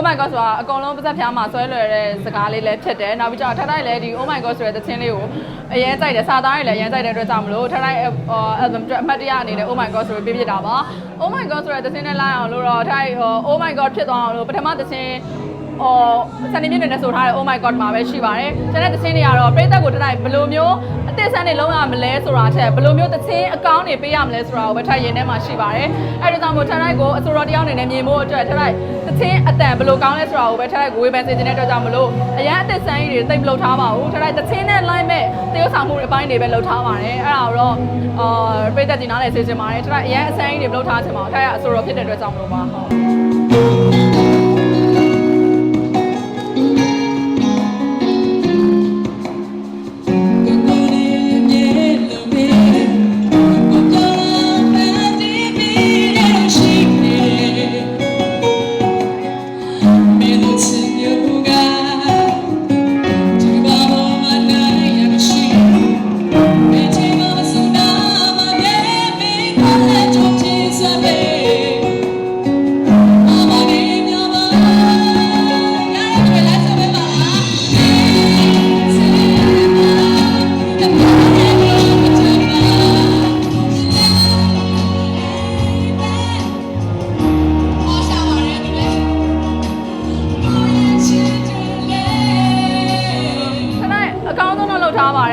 Oh my god ဆိုတာအကုန်လုံးပါဇက်ဖျားမှာဆွဲလွယ်တဲ့စကားလေးလည်းဖြစ်တယ်နောက်ပြီးတော့ထထိုက်လည်းဒီ Oh my god ဆိုတဲ့သချင်းလေးကိုအရင်ကြိုက်တယ်စာသားတွေလည်းအရင်ကြိုက်တဲ့အတွက်ကြောင့်မလို့ထထိုက် album အတွက်အမှတ်တရအနေနဲ့ Oh my god ဆိုပြီးပြပြတာပါ Oh my god ဆိုတဲ့သချင်းနဲ့လိုက်အောင်လို့တော့ထိုက် Oh my god ဖြစ်သွားအောင်လို့ပထမသချင်း အော်စနေမြင့်နေနဲ့ဆိုထားတယ် Oh my god မှာပဲရှိပါတယ်။ကျန်တဲ့သချင်းတွေကတော့ပရိသတ်ကိုတတိုင်းဘယ်လိုမျိုးအသစ်ဆန်းတွေလုံးရမလဲဆိုတာထက်ဘယ်လိုမျိုးသချင်းအကောင်းတွေပေးရမလဲဆိုတာကိုပဲထိုက်ရင်ထဲမှာရှိပါတယ်။အဲဒီကြောင့်မို့ထိုက်ထိုက်ကိုအစိုးရတယောက်အနေနဲ့မြင်ဖို့အတွက်ထိုက်ထိုက်သချင်းအတန်ဘယ်လိုကောင်းလဲဆိုတာကိုပဲထိုက်ထိုက်ကိုဝေဖန်စေချင်တဲ့အတွက်ကြောင့်မလို့အရန်အသစ်ဆန်းကြီးတွေတိတ်မလုပ်ထားပါဘူး။ထိုက်ထိုက်သချင်းနဲ့ line မဲ့သရုပ်ဆောင်မှုအပိုင်းတွေပဲလုပ်ထားပါတယ်။အဲ့ဒါတော့အာပရိသတ်ကြီးနားလည်းစေချင်ပါတယ်။ထိုက်ထိုက်အရန်အဆန်းကြီးတွေမလုပ်ထားချင်ပါဘူး။ထိုက်ရအစိုးရဖြစ်တဲ့အတွက်ကြောင့်မလို့ပါဟုတ်တ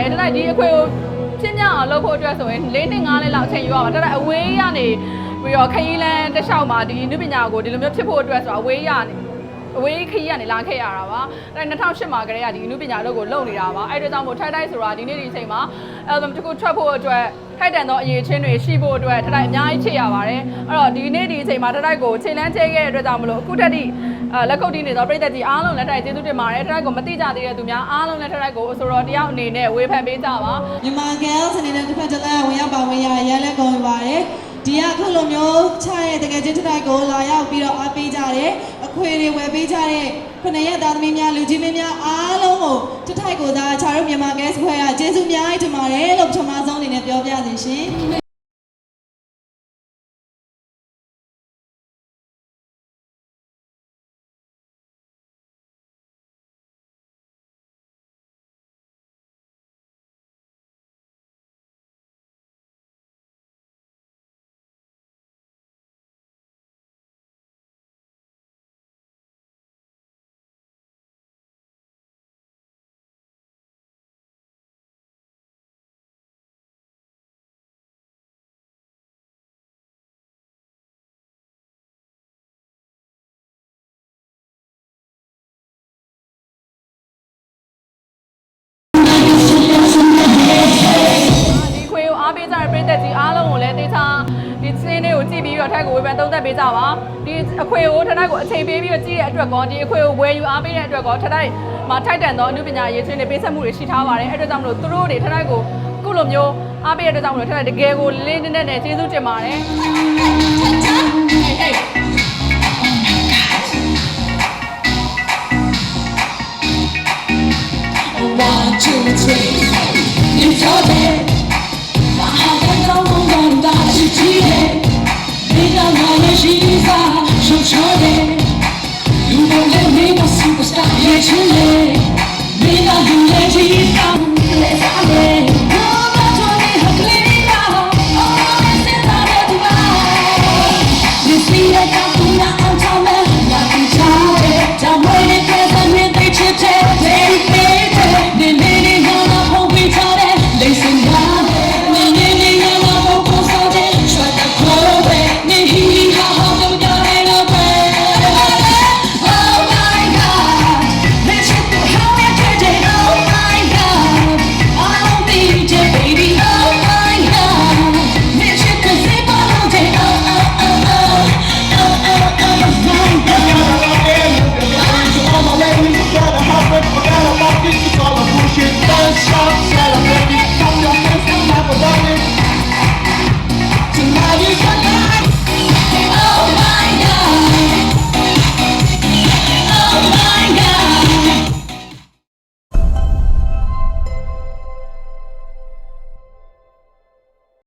ပ်ထားပါတယ်တနိုင်ဒီအခွေကိုချင်းမြအောင်လုပ်ဖို့အတွက်ဆိုရင်၄နှစ်၅နှစ်လောက်အချိန်ယူရပါတနိုင်အဝေးရနေပြီးတော့ခရီးလန်းတစ်လျှောက်မှာဒီနုပညာကိုဒီလိုမျိုးဖြစ်ဖို့အတွက်ဆိုတော့အဝေးရနေအဝေးခရီးကနေလာခဲ့ရတာပါအဲ2008မှာကတည်းကဒီနုပညာလုပ်ကိုလုပ်နေတာပါအဲ့ဒါကြောင့်မို့ထိုက်ထိုက်ဆိုတာဒီနေ့ဒီအချိန်မှာ album တစ်ခုထွက်ဖို့အတွက်ထိုက်တန်သောအရေးချင်းတွေရှိဖို့အတွက်ထိုက်ထိုက်အများကြီးချေရပါတယ်အဲ့တော့ဒီနေ့ဒီအချိန်မှာထိုက်ထိုက်ကိုခြေလန်းချဲခဲ့တဲ့အတွက်ကြောင့်မလို့အခုတက်တိအဲ လက်ခုပ်တီးနေသောပြည်သက်ကြီးအားလုံးလက်ထိုက်ကျေးဇူးတင်ပါတယ်ထိုက်ထိုက်ကိုမတိကြသေးတဲ့သူများအားလုံးလက်ထိုက်ကိုအဆိုတော်တယောက်အနေနဲ့ဝေဖန်ပေးကြပါမြန်မာ girls အနေနဲ့တစ်ဖက်တစ်လမ်းဝင်ရောက်ပါဝင်ရရလဲကုန်ပါတယ်ဒီကအခုလိုမျိုးချရဲ့တကယ်ချင်းတစ်ထိုက်ကိုလာရောက်ပြီးတော့အားပေးကြတယ်အခွေတွေဝယ်ပေးကြတဲ့ခုနှစ်ရက်သားသမီးများလူကြီးမင်းများအားလုံးကိုတစ်ထိုက်ကိုသာခြားတို့မြန်မာ girls ဖွဲ့ကကျေးဇူးအများကြီးတင်ပါတယ်လို့ပထမဆုံးအနေနဲ့ပြောပြစီရှင် တဲ့ကြီးအားလုံးကိုလည်းတေချာဒီချင်းလေးကိုကြည့်ပြီးတော့ထက်ကိုဝေဖန်သုံးသပ်ပေးကြပါဒီအခွေကိုထက်ကိုအချိန်ပေးပြီးတော့ကြည့်တဲ့အတွက်ကောဒီအခွေကိုဝယ်ယူအားပေးတဲ့အတွက်ကောထက်မှာထိုက်တန်သောအမှုပညာရေးချင်းတွေပေးဆက်မှုတွေရှိထားပါတယ်အဲ့အတွက်ကြောင့်မလို့သူတို့တွေထက်ကိုခုလိုမျိုးအားပေးတဲ့အတွက်ကြောင့်မလို့ထက်တကယ်ကိုလေးနက်နက်နဲ့ကျေးဇူးတင်ပါတယ် One, two, three. You got it. You don't let me my you let Me not me down,